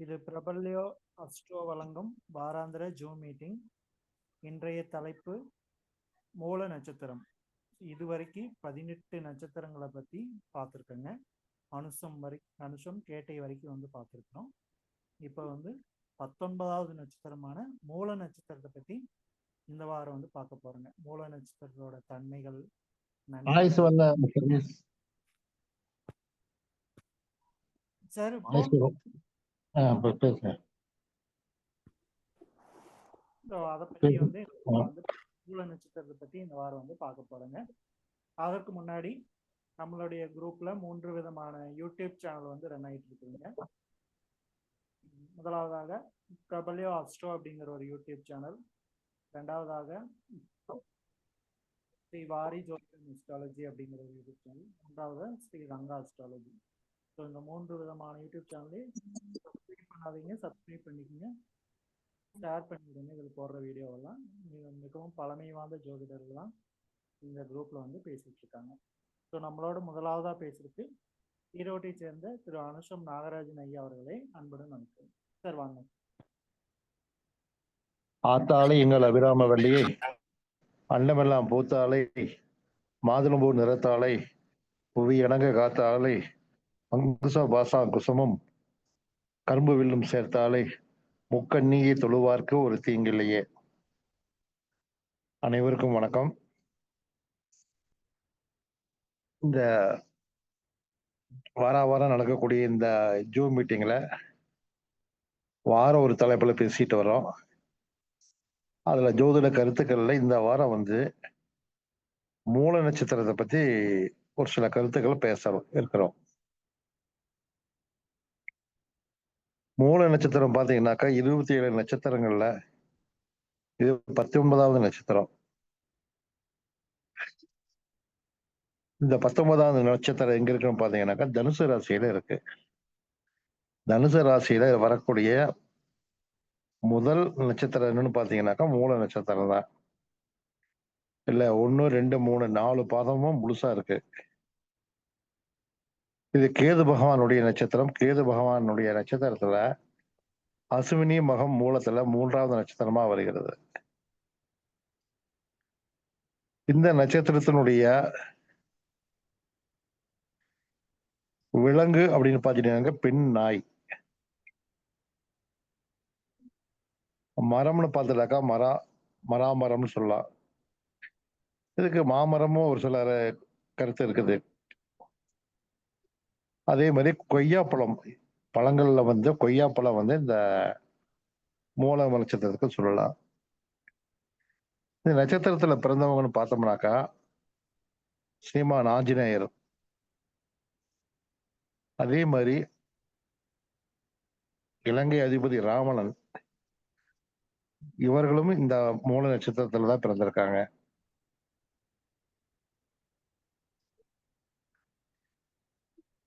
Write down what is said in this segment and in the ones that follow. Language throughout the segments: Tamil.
இது பிரபல்யோ அஸ்ட்ரோ வழங்கும் வாராந்திர ஜூம் மீட்டிங் இன்றைய தலைப்பு மூல நட்சத்திரம். இதுவரைக்கும் பதினெட்டு நட்சத்திரங்களை பத்தி பார்த்துருக்கோங்க. அனுசம் வரை அனுஷம் கேட்டை வரைக்கும் வந்து பார்த்துருக்கோம் இப்போ வந்து பத்தொன்பதாவது நட்சத்திரமான மூல நட்சத்திரத்தை பத்தி இந்த வாரம் வந்து பார்க்க போறோங்க. மூல நட்சத்திரத்தோட தன்மைகள் சார் ஆ இப்ப பேசுங்க. So, அத சரி. வந்து மூல நட்சத்திரத்தை பத்தி இந்த வாரம் வந்து பார்க்க போறோங்க. அதற்கு முன்னாடி நம்மளுடைய குரூப்ல மூன்று விதமான யூடியூப் சேனல் வந்து ரன் ஆயிட்டு இருக்குதுங்க. முதலாவதாக பிரபல்யோ அஸ்ட்ரோ அப்படிங்கிற ஒரு யூடியூப் சேனல் ரெண்டாவதாக ஸ்ரீ வாரி ஜோதிடம் அஸ்ட்ராலஜி அப்படிங்கிற ஒரு யூடியூப் சேனல் மூன்றாவது ஸ்ரீ ரங்கா அஸ்ட்ராலஜி ஸோ இந்த மூன்று விதமான யூடியூப் சேனலையும் சப்ஸ்கிரைப் பண்ணாதீங்க சப்ஸ்கிரைப் பண்ணிக்கோங்க. ஷேர் பண்ணிவிடுங்க இதில் போடுற வீடியோவெல்லாம் மிகவும் பழமை வாய்ந்த ஜோதிடர்கள்லாம் இந்த குரூப்பில் வந்து பேசிகிட்டு இருக்காங்க. ஸோ நம்மளோட முதலாவதாக பேசுறதுக்கு ஈரோட்டை சேர்ந்த திரு அனுஷம் நாகராஜன் ஐயா அவர்களை அன்புடன் அனுப்புகிறேன் சார் வாங்க. ஆத்தாளை எங்கள் அபிராம வள்ளியை அன்னமெல்லாம் பூத்தாலை மாதுளம்பூ நிறத்தாலை புவி இணங்க காத்தாலை அங்குச பாசா குசமும். கரும்பு வில்லும் சேர்த்தாலே. முக்கண்ணியை தொழுவார்க்கு ஒரு தீங்கில்லையே. அனைவருக்கும் வணக்கம். இந்த வார வாரம் நடக்கக்கூடிய இந்த ஜூம் மீட்டிங்கில் வாரம் ஒரு தலைப்பில் பேசிட்டு வரோம் அதில் ஜோதிட கருத்துக்கள்ல இந்த வாரம் வந்து மூல நட்சத்திரத்தை பற்றி ஒரு சில கருத்துக்களை பேச இருக்கிறோம். மூல நட்சத்திரம் பாத்தீங்கன்னாக்கா இருபத்தி ஏழு நட்சத்திரங்கள்ல இது பத்தொன்பதாவது நட்சத்திரம். இந்த பத்தொன்பதாவது நட்சத்திரம் எங்க இருக்குன்னு பாத்தீங்கன்னாக்கா தனுசு ராசியில இருக்கு. தனுசு ராசியில வரக்கூடிய முதல் நட்சத்திரம் என்னன்னு பாத்தீங்கன்னாக்கா மூல நட்சத்திரம் தான். இல்ல ஒன்னு ரெண்டு மூணு நாலு பாதமும் முழுசா இருக்கு. இது கேது பகவானுடைய நட்சத்திரம் கேது பகவானுடைய நட்சத்திரத்துல அசுவினி மகம் மூலத்துல மூன்றாவது நட்சத்திரமா வருகிறது. இந்த நட்சத்திரத்தினுடைய விலங்கு அப்படின்னு பாத்தீங்கன்னா பெண் நாய். மரம்னு பார்த்துட்டாக்கா மரா மராமரம்னு சொல்லலாம். இதுக்கு மாமரமும் ஒரு சில கருத்து இருக்குது. அதே மாதிரி கொய்யாப்பழம் பழங்கள்ல வந்து கொய்யாப்பழம் வந்து இந்த மூல நட்சத்திரத்துக்கு சொல்லலாம். இந்த நட்சத்திரத்துல பிறந்தவங்கன்னு பார்த்தோம்னாக்கா ஸ்ரீமான் ஆஞ்சநேயர். அதே மாதிரி இலங்கை அதிபதி ராவணன். இவர்களும் இந்த மூல நட்சத்திரத்துல தான் பிறந்திருக்காங்க.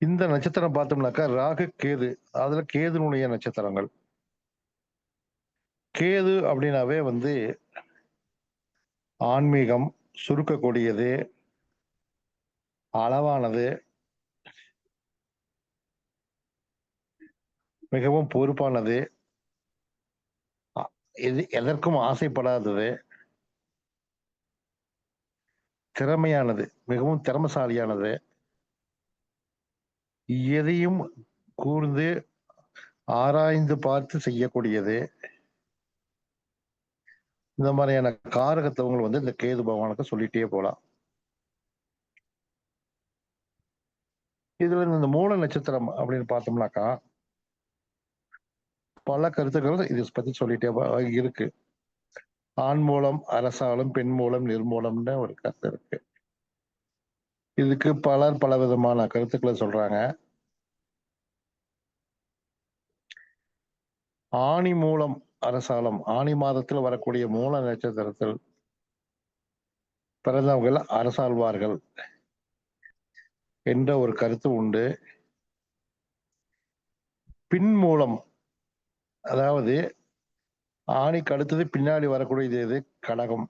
இந்த நட்சத்திரம் பார்த்தோம்னாக்கா ராகு கேது. அதுல கேதுனுடைய நட்சத்திரங்கள். கேது அப்படின்னாவே வந்து ஆன்மீகம் சுருக்கக்கூடியது அளவானது மிகவும் பொறுப்பானது எது எதற்கும் ஆசைப்படாதது திறமையானது மிகவும் திறமசாலியானது எதையும் கூர்ந்து ஆராய்ந்து பார்த்து செய்யக்கூடியது. இந்த மாதிரியான காரகத்துவங்கள் வந்து இந்த கேது பகவானுக்கு சொல்லிட்டே போலாம். இதுல இந்த மூல நட்சத்திரம் அப்படின்னு பார்த்தோம்னாக்கா பல கருத்துக்கள் இதை பத்தி சொல்லிட்டே இருக்கு. ஆண் மூலம் அரசாலும் பெண் மூலம் நிர்மூலம்னு ஒரு கருத்து இருக்கு. இதுக்கு பலர் பல விதமான கருத்துக்களை சொல்றாங்க. ஆணி மூலம் அரசாலம் ஆணி மாதத்தில் வரக்கூடிய மூல நட்சத்திரத்தில் பிறந்தவர்கள் அரசாழ்வார்கள் என்ற ஒரு கருத்து உண்டு. பின் மூலம் அதாவது ஆணிக்கு அடுத்தது பின்னாடி வரக்கூடியது இது கடகம்.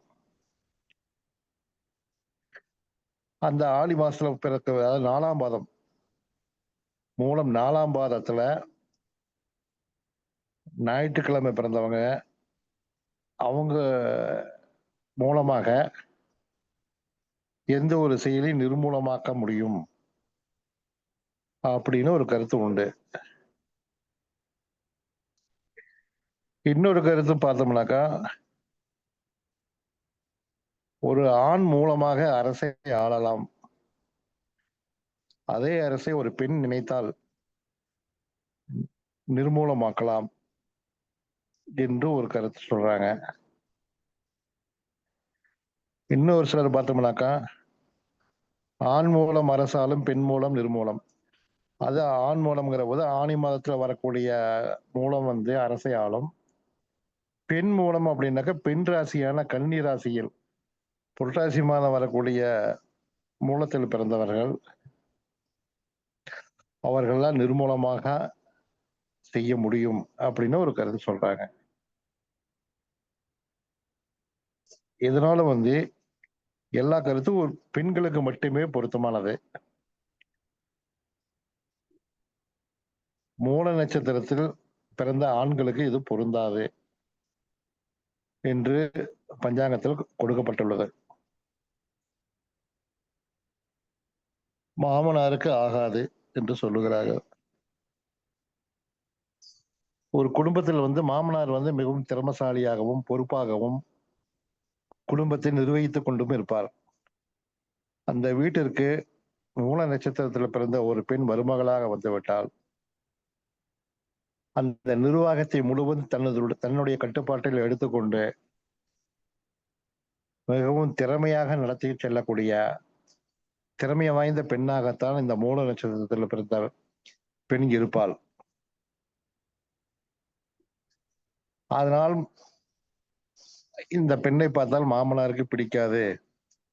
அந்த ஆடி மாசத்துல பிறக்க அதாவது நாலாம் பாதம். மூலம் நாலாம் பாதத்துல ஞாயிற்றுக்கிழமை பிறந்தவங்க அவங்க மூலமாக எந்த ஒரு செயலையும் நிர்மூலமாக்க முடியும்? அப்படின்னு ஒரு கருத்து உண்டு. இன்னொரு கருத்து பார்த்தோம்னாக்கா ஒரு ஆண் மூலமாக அரசை ஆளலாம். அதே அரசை ஒரு பெண் நினைத்தால் நிர்மூலமாக்கலாம் என்று ஒரு கருத்து சொல்றாங்க. இன்னொரு சிலர் பார்த்தோம்னாக்கா ஆண் மூலம் அரசாலும் பெண் மூலம் நிர்மூலம். அது ஆண் மூலம்ங்கிற போது ஆணி மாதத்துல வரக்கூடிய மூலம் வந்து அரசை ஆளும். பெண் மூலம் அப்படின்னாக்கா பெண் ராசியான கன்னி ராசியில் புரட்டாசி மாதம் வரக்கூடிய மூலத்தில் பிறந்தவர்கள் அவர்கள்லாம் நிர்மூலமாக செய்ய முடியும் அப்படின்னு ஒரு கருத்து சொல்றாங்க. இதனால வந்து எல்லா கருத்தும் ஒரு பெண்களுக்கு மட்டுமே பொருத்தமானது. மூல நட்சத்திரத்தில் பிறந்த ஆண்களுக்கு இது பொருந்தாது என்று பஞ்சாங்கத்தில் கொடுக்கப்பட்டுள்ளது. மாமனாருக்கு ஆகாது என்று சொல்லுகிறார்கள். ஒரு குடும்பத்தில் வந்து மாமனார் வந்து மிகவும் திறமசாலியாகவும் பொறுப்பாகவும் குடும்பத்தை நிர்வகித்துக் கொண்டும் இருப்பார். அந்த வீட்டிற்கு மூல நட்சத்திரத்தில் பிறந்த ஒரு பெண் மருமகளாக வந்துவிட்டால் அந்த நிர்வாகத்தை முழுவதும் தனது தன்னுடைய கட்டுப்பாட்டில் எடுத்துக்கொண்டு மிகவும் திறமையாக நடத்தி செல்லக்கூடிய திறமைய வாய்ந்த பெண்ணாகத்தான் இந்த மூல நட்சத்திரத்தில் பிறந்த பெண் இருப்பாள். அதனால் இந்த பெண்ணை பார்த்தால் மாமனாருக்கு பிடிக்காது.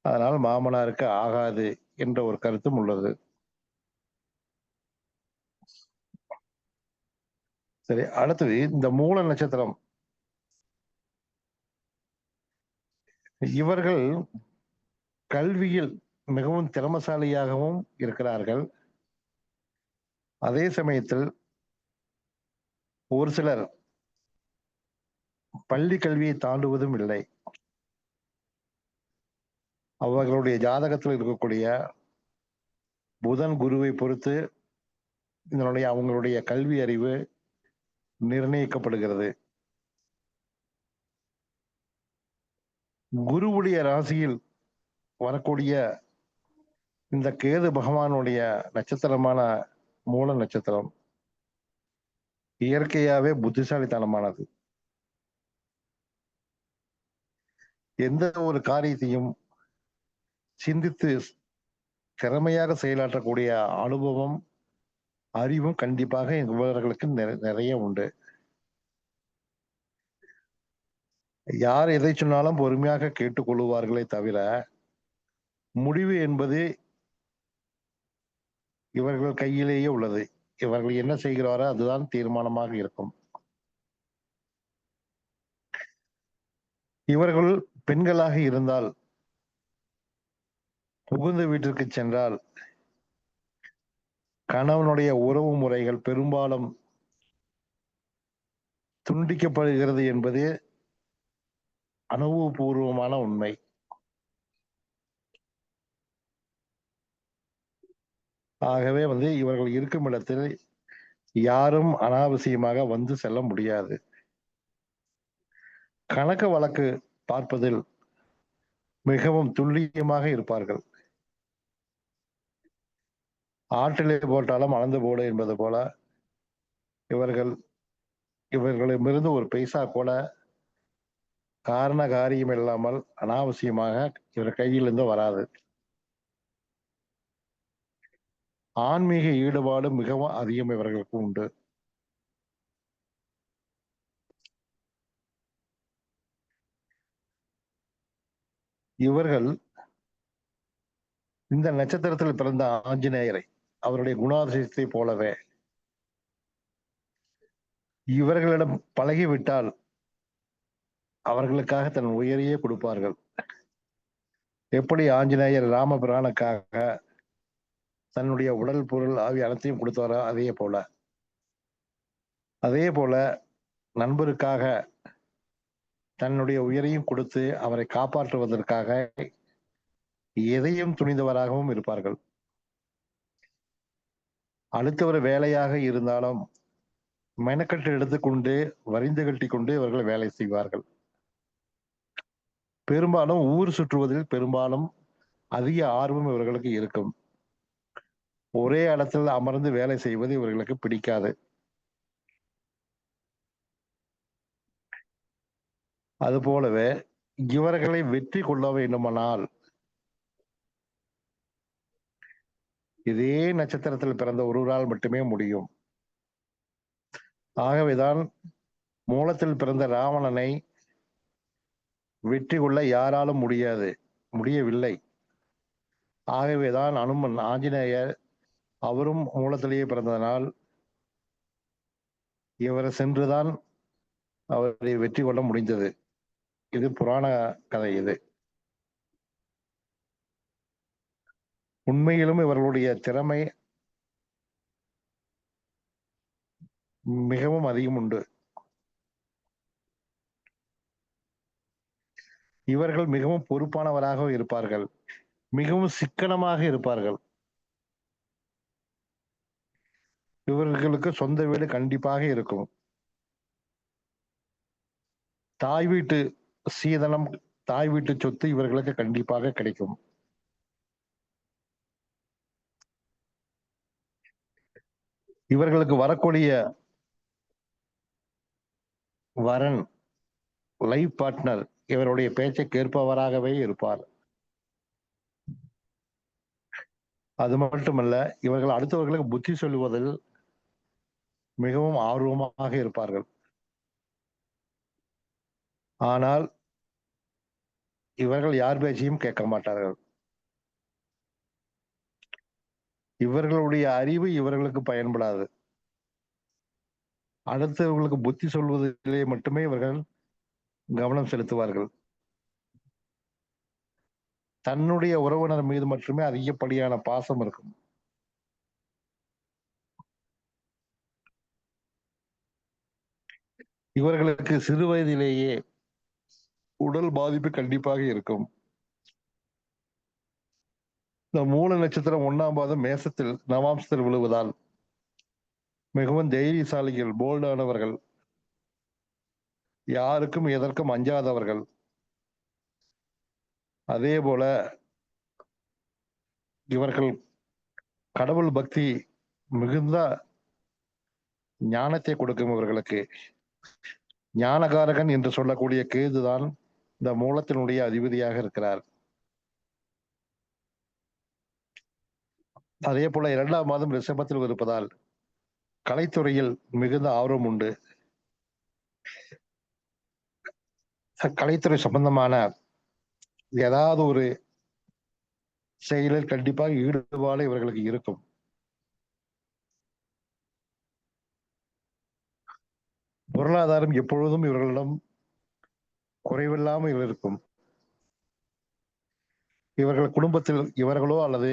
அதனால் மாமனாருக்கு ஆகாது என்ற ஒரு கருத்தும் உள்ளது. சரி அடுத்தது இந்த மூல நட்சத்திரம். இவர்கள் கல்வியில் மிகவும் திறமசாலியாகவும் இருக்கிறார்கள். அதே சமயத்தில் ஒரு சிலர் பள்ளி கல்வியை தாண்டுவதும் இல்லை. அவர்களுடைய ஜாதகத்தில் இருக்கக்கூடிய புதன் குருவை பொறுத்து இதனுடைய அவங்களுடைய கல்வி அறிவு நிர்ணயிக்கப்படுகிறது. குருவுடைய ராசியில் வரக்கூடிய இந்த கேது பகவானுடைய நட்சத்திரமான மூல நட்சத்திரம் இயற்கையாவே புத்திசாலித்தனமானது. எந்த ஒரு காரியத்தையும் சிந்தித்து திறமையாக செயலாற்றக்கூடிய அனுபவம் அறிவும் கண்டிப்பாக இவர்களுக்கு நிறைய உண்டு. யார் எதை சொன்னாலும் பொறுமையாக கேட்டுக்கொள்வார்களே தவிர முடிவு என்பது இவர்கள் கையிலேயே உள்ளது. இவர்கள் என்ன செய்கிறாரோ அதுதான் தீர்மானமாக இருக்கும். இவர்கள் பெண்களாக இருந்தால் புகுந்த வீட்டிற்கு சென்றால் கணவனுடைய உறவு முறைகள் பெரும்பாலும் துண்டிக்கப்படுகிறது என்பது அனுபவபூர்வமான உண்மை. ஆகவே வந்து இவர்கள் இருக்கும் இடத்தில் யாரும் அனாவசியமாக வந்து செல்ல முடியாது. கணக்கு வழக்கு பார்ப்பதில் மிகவும் துல்லியமாக இருப்பார்கள். ஆற்றிலே போட்டாலும் அளந்து போடு என்பது போல இவர்கள் இவர்களிடமிருந்து ஒரு பைசா கூட காரண காரியம் இல்லாமல் அனாவசியமாக இவர் கையிலிருந்து வராது. ஆன்மீக ஈடுபாடு மிகவும் அதிகம் இவர்களுக்கு உண்டு. இவர்கள் இந்த நட்சத்திரத்தில் பிறந்த ஆஞ்சநேயரை அவருடைய குணாதிசயத்தை போலவே இவர்களிடம் பழகிவிட்டால் அவர்களுக்காக தன் உயிரையே கொடுப்பார்கள். எப்படி ஆஞ்சநேயர் ராமபிரானுக்காக தன்னுடைய உடல் பொருள் ஆகிய அனைத்தையும் கொடுத்தாரோ அதே போல. அதே போல நண்பருக்காக தன்னுடைய உயிரையும் கொடுத்து அவரை காப்பாற்றுவதற்காக எதையும் துணிந்தவராகவும் இருப்பார்கள். அடுத்தவர் வேலையாக இருந்தாலும் மெனக்கட்டு எடுத்துக்கொண்டு வரிந்து கட்டி கொண்டு இவர்கள் வேலை செய்வார்கள். பெரும்பாலும் ஊர் சுற்றுவதில் பெரும்பாலும் அதிக ஆர்வம் இவர்களுக்கு இருக்கும். ஒரே இடத்தில் அமர்ந்து வேலை செய்வது இவர்களுக்கு பிடிக்காது. அதுபோலவே இவர்களை வெற்றி கொள்ள வேண்டுமானால் இதே நட்சத்திரத்தில் பிறந்த ஒருவரால் மட்டுமே முடியும். ஆகவேதான் மூலத்தில் பிறந்த ராவணனை வெற்றி கொள்ள யாராலும் முடியாது முடியவில்லை. ஆகவேதான் அனுமன் ஆஞ்சநேயர் அவரும் மூலத்திலேயே பிறந்ததனால் இவர் சென்றுதான் அவரை வெற்றி கொள்ள முடிந்தது. இது புராண கதை இது. உண்மையிலும் இவர்களுடைய திறமை மிகவும் அதிகம் உண்டு. இவர்கள் மிகவும் பொறுப்பானவராக இருப்பார்கள். மிகவும் சிக்கனமாக இருப்பார்கள். இவர்களுக்கு சொந்த வீடு கண்டிப்பாக இருக்கும். தாய் வீட்டு சீதனம் தாய் வீட்டு சொத்து இவர்களுக்கு கண்டிப்பாக கிடைக்கும். இவர்களுக்கு வரக்கூடிய வரன் லைஃப் பார்ட்னர் இவருடைய பேச்சை கேட்பவராகவே இருப்பார். அது மட்டுமல்ல இவர்கள் அடுத்தவர்களுக்கு புத்தி சொல்லுவதில் மிகவும் ஆர்வமாக இருப்பார்கள். ஆனால் இவர்கள் யார் பேச்சையும் கேட்க மாட்டார்கள். இவர்களுடைய அறிவு இவர்களுக்கு பயன்படாது. அடுத்தவர்களுக்கு புத்தி சொல்வதிலே மட்டுமே இவர்கள் கவனம் செலுத்துவார்கள். தன்னுடைய உறவினர் மீது மட்டுமே அதிகப்படியான பாசம் இருக்கும். இவர்களுக்கு சிறு வயதிலேயே உடல் பாதிப்பு கண்டிப்பாக இருக்கும். இந்த மூல நட்சத்திரம் ஒன்னாம் பாதம் மேசத்தில் நவாம்சத்தில் விழுவதால் மிகவும் தைரியசாலிகள் போல்டானவர்கள் யாருக்கும் எதற்கும் அஞ்சாதவர்கள். அதே போல இவர்கள் கடவுள் பக்தி மிகுந்த ஞானத்தை கொடுக்கும் இவர்களுக்கு. ஞானகாரகன் என்று சொல்லக்கூடிய கேதுதான் இந்த மூலத்தினுடைய அதிபதியாக இருக்கிறார். அதே போல இரண்டாம் மாதம் ரிஷபத்தில் இருப்பதால் கலைத்துறையில் மிகுந்த ஆர்வம் உண்டு. கலைத்துறை சம்பந்தமான ஏதாவது ஒரு செயலில் கண்டிப்பாக ஈடுபாடு இவர்களுக்கு இருக்கும். பொருளாதாரம் எப்பொழுதும் இவர்களிடம் குறைவில்லாமல் இருக்கும். இவர்கள் குடும்பத்தில் இவர்களோ அல்லது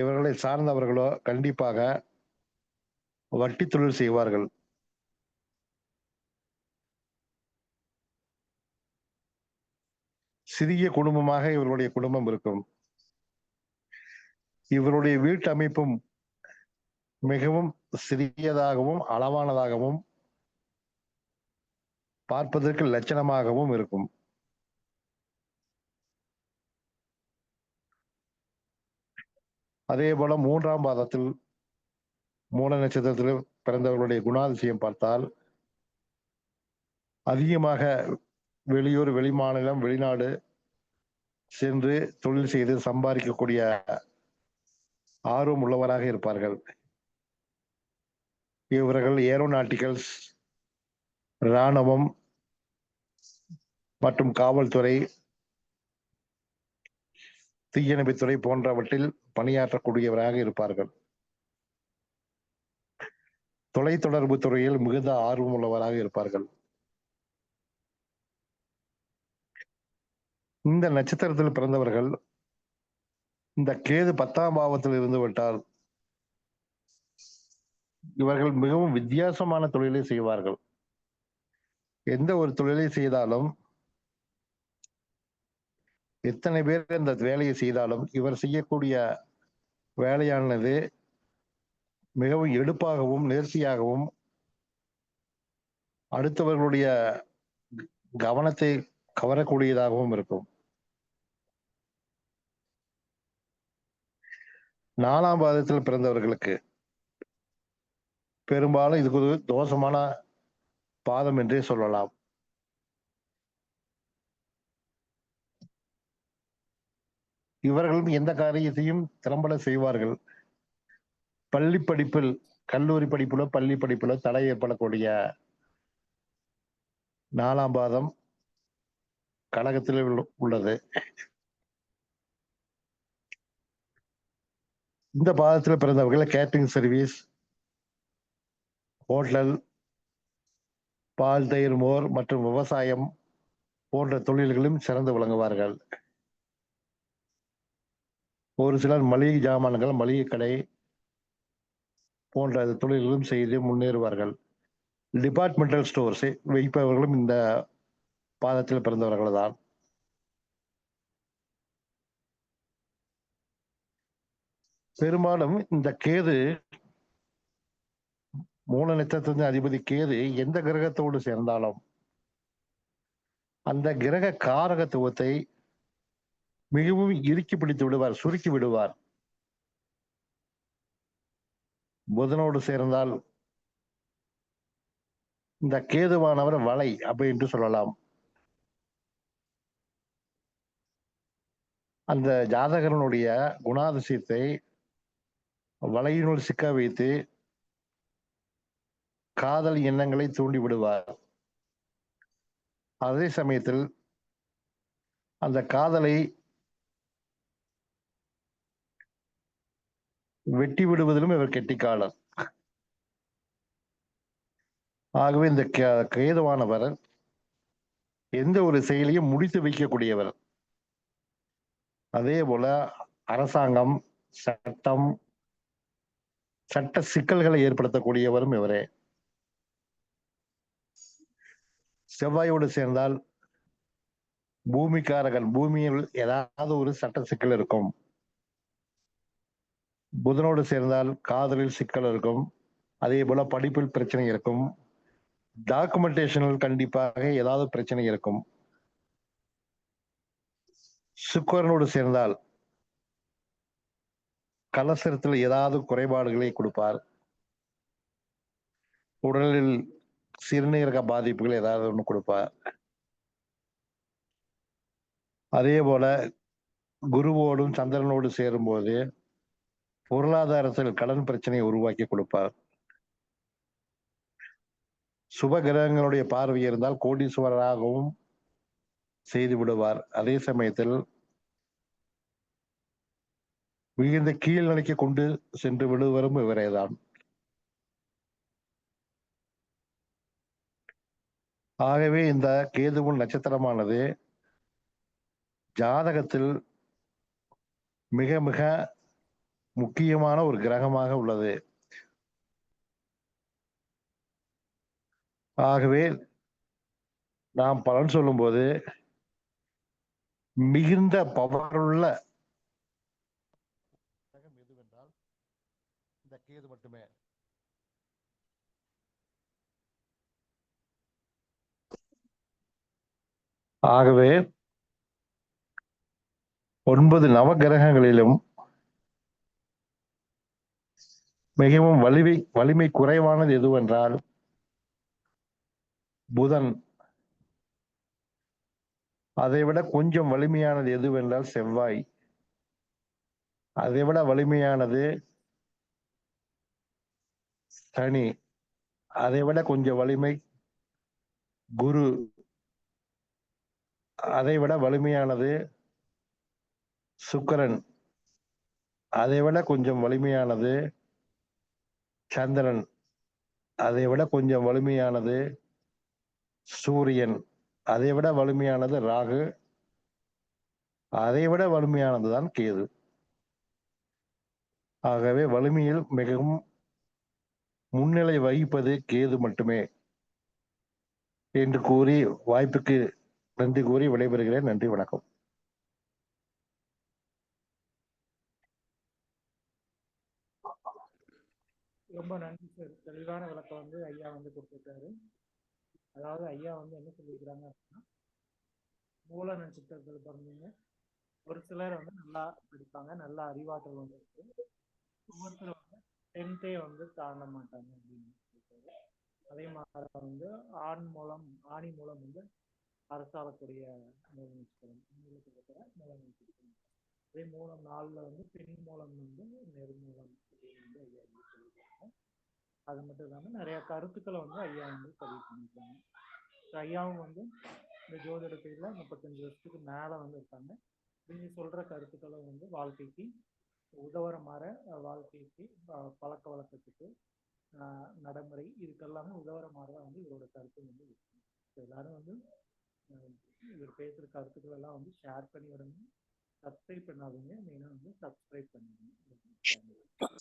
இவர்களை சார்ந்தவர்களோ கண்டிப்பாக வட்டி தொழில் செய்வார்கள். சிறிய குடும்பமாக இவர்களுடைய குடும்பம் இருக்கும். இவருடைய வீட்டு அமைப்பும் மிகவும் சிறியதாகவும் அளவானதாகவும் பார்ப்பதற்கு லட்சணமாகவும் இருக்கும். அதே போல மூன்றாம் பாதத்தில் மூல நட்சத்திரத்தில் பிறந்தவர்களுடைய குணாதிசயம் பார்த்தால் அதிகமாக வெளியூர் வெளிமாநிலம் வெளிநாடு சென்று தொழில் செய்து சம்பாதிக்கக்கூடிய ஆர்வம் உள்ளவராக இருப்பார்கள். இவர்கள் ஏரோநாட்டிக்கல்ஸ் இராணுவம் மற்றும் காவல்துறை தீயணைப்புத்துறை போன்றவற்றில் பணியாற்றக்கூடியவராக இருப்பார்கள். தொலைத்தொடர்பு துறையில் மிகுந்த ஆர்வம் உள்ளவராக இருப்பார்கள். இந்த நட்சத்திரத்தில் பிறந்தவர்கள் இந்த கேது பத்தாம் பாவத்தில் இருந்து விட்டால் இவர்கள் மிகவும் வித்தியாசமான தொழிலை செய்வார்கள். எந்த ஒரு தொழிலை செய்தாலும் எத்தனை பேர் இந்த வேலையை செய்தாலும் இவர் செய்யக்கூடிய வேலையானது மிகவும் எடுப்பாகவும் நேர்த்தியாகவும் அடுத்தவர்களுடைய கவனத்தை கவரக்கூடியதாகவும் இருக்கும். நாலாம் பாதத்தில் பிறந்தவர்களுக்கு பெரும்பாலும் இதுக்கு ஒரு தோஷமான பாதம் என்றே சொல்லலாம். இவர்களும் எந்த காரியத்தையும் திறம்பட செய்வார்கள். பள்ளி படிப்பில் கல்லூரி படிப்புல பள்ளி படிப்புல தடை ஏற்படக்கூடிய நாலாம் பாதம் கழகத்தில் உள்ளது. இந்த பாதத்தில் பிறந்தவர்கள் கேட்டரிங் சர்வீஸ் ஹோட்டல் பால் தயிர் மோர் மற்றும் விவசாயம் போன்ற தொழில்களும் சிறந்து விளங்குவார்கள். ஒரு சிலர் மளிகை ஜாமான்கள் மளிகை கடை போன்ற தொழில்களும் செய்து முன்னேறுவார்கள். டிபார்ட்மெண்டல் ஸ்டோர்ஸ் வைப்பவர்களும் இந்த பாதத்தில் பிறந்தவர்கள் தான். பெரும்பாலும் இந்த கேது மூல நட்சத்திரத்தின் அதிபதி கேது எந்த கிரகத்தோடு சேர்ந்தாலும் அந்த கிரக காரகத்துவத்தை மிகவும் இறுக்கி பிடித்து விடுவார் சுருக்கி விடுவார். புதனோடு சேர்ந்தால் இந்த கேதுவானவர் வலை அப்படி என்று சொல்லலாம். அந்த ஜாதகனுடைய குணாதிசயத்தை வலையினுள் சிக்க வைத்து காதல் எண்ணங்களை தூண்டி விடுவார். அதே சமயத்தில் அந்த காதலை வெட்டி விடுவதிலும் இவர் கெட்டிக்காலர். ஆகவே இந்த கேதுவானவர் எந்த ஒரு செயலையும் முடித்து வைக்கக்கூடியவர். அதே போல அரசாங்கம் சட்டம் சட்ட சிக்கல்களை ஏற்படுத்தக்கூடியவரும் இவரே. செவ்வாயோடு சேர்ந்தால் பூமிக்காரகன் பூமியில் ஏதாவது ஒரு சட்ட சிக்கல் இருக்கும். புதனோடு சேர்ந்தால் காதலில் சிக்கல் இருக்கும். அதே போல படிப்பில் பிரச்சனை இருக்கும். டாக்குமெண்டேஷனில் கண்டிப்பாக ஏதாவது பிரச்சனை இருக்கும். சுக்கரனோடு சேர்ந்தால் கலசரத்தில் ஏதாவது குறைபாடுகளை கொடுப்பார். உடலில் சிறுநீரக பாதிப்புகள் ஏதாவது ஒன்று கொடுப்பார். அதே போல குருவோடும் சந்திரனோடு சேரும்போது பொருளாதாரத்தில் கடன் பிரச்சனையை உருவாக்கி கொடுப்பார். சுப கிரகங்களுடைய பார்வை இருந்தால் கோடீஸ்வரராகவும் செய்து விடுவார். அதே சமயத்தில் மிகுந்த கீழ்நிலைக்கு கொண்டு சென்று விடுவரும் இவரேதான். ஆகவே இந்த கேதுவின் நட்சத்திரமானது ஜாதகத்தில் மிக மிக முக்கியமான ஒரு கிரகமாக உள்ளது. ஆகவே நாம் பலன் சொல்லும்போது மிகுந்த பவருள்ள எதுவென்றால் இந்த கேது மட்டுமே. ஆகவே ஒன்பது நவகிரகங்களிலும் மிகவும் வலிமை வலிமை குறைவானது எதுவென்றால் புதன். அதை விட கொஞ்சம் வலிமையானது எதுவென்றால் செவ்வாய். அதை விட வலிமையானது சனி. அதை விட கொஞ்சம் வலிமை குரு. அதை விட வலிமையானது சுக்கரன். அதை விட கொஞ்சம் வலிமையானது சந்திரன். அதை விட கொஞ்சம் வலிமையானது சூரியன். அதை விட வலிமையானது ராகு. அதை விட வலிமையானதுதான் கேது. ஆகவே வலிமையில் மிகவும் முன்னிலை வகிப்பது கேது மட்டுமே என்று கூறி வாய்ப்புக்கு நன்றி கூறி விடைபெறுகிறேன். நன்றி வணக்கம். ரொம்ப நன்றி சார் தெளிவான விளக்கம் வந்து ஐயா வந்து கொடுத்துருக்காரு. அதாவது ஐயா வந்து என்ன சொல்லியிருக்கிறாங்க அப்படின்னா மூல நட்சத்திரத்தில் பிறந்தீங்க ஒரு சிலர் வந்து நல்லா படிப்பாங்க நல்லா அறிவாற்றல் வந்து இருக்கு ஒவ்வொருத்தர் வந்து டென்த்தே வந்து தாண்ட மாட்டாங்க அப்படின்னு அதே மாதிரி வந்து ஆண் மூலம் ஆணி மூலம் வந்து அரசாளக்கூடிய மூல நட்சத்திரம் இருக்கிற மூல நட்சத்திரம். அதே மூலம் நாளில் வந்து பெண் மூலம் வந்து நெருமூலம் அப்படின்னு வந்து ஐயா அது மட்டும் இல்லாமல் நிறைய கருத்துக்களை வந்து ஐயா வந்து பதிவு பண்ணியிருக்காங்க. ஐயாவும் வந்து இந்த ஜோதிட பேரில் முப்பத்தஞ்சு வருஷத்துக்கு மேலே வந்து இருக்காங்க. நீங்கள் சொல்கிற கருத்துக்களை வந்து வாழ்க்கைக்கு உதவுற மாதிரி வாழ்க்கைக்கு பழக்க வழக்கத்துக்கு நடைமுறை இதுக்கெல்லாமே உதவுற மாதிரி தான் வந்து இவரோட கருத்து வந்து இருக்கு. எல்லாரும் வந்து இவர் பேசுகிற கருத்துக்கள் எல்லாம் வந்து ஷேர் பண்ணி வரணும் சப்ஸ்கிரைப் பண்ணாதீங்க. மெயினாக வந்து சப்ஸ்கிரைப் பண்ணுங்க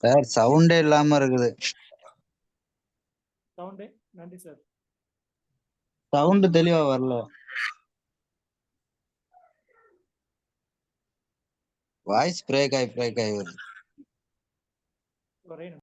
சார் சவுண்டே இல்லாம இருக்குது. சவுண்டே நன்றி சார் சவுண்ட் தெளிவா வரல வாய்ஸ் பிரேக் ஆகி பிரேக் ஆகி வருது ஒரே நிமிஷம்.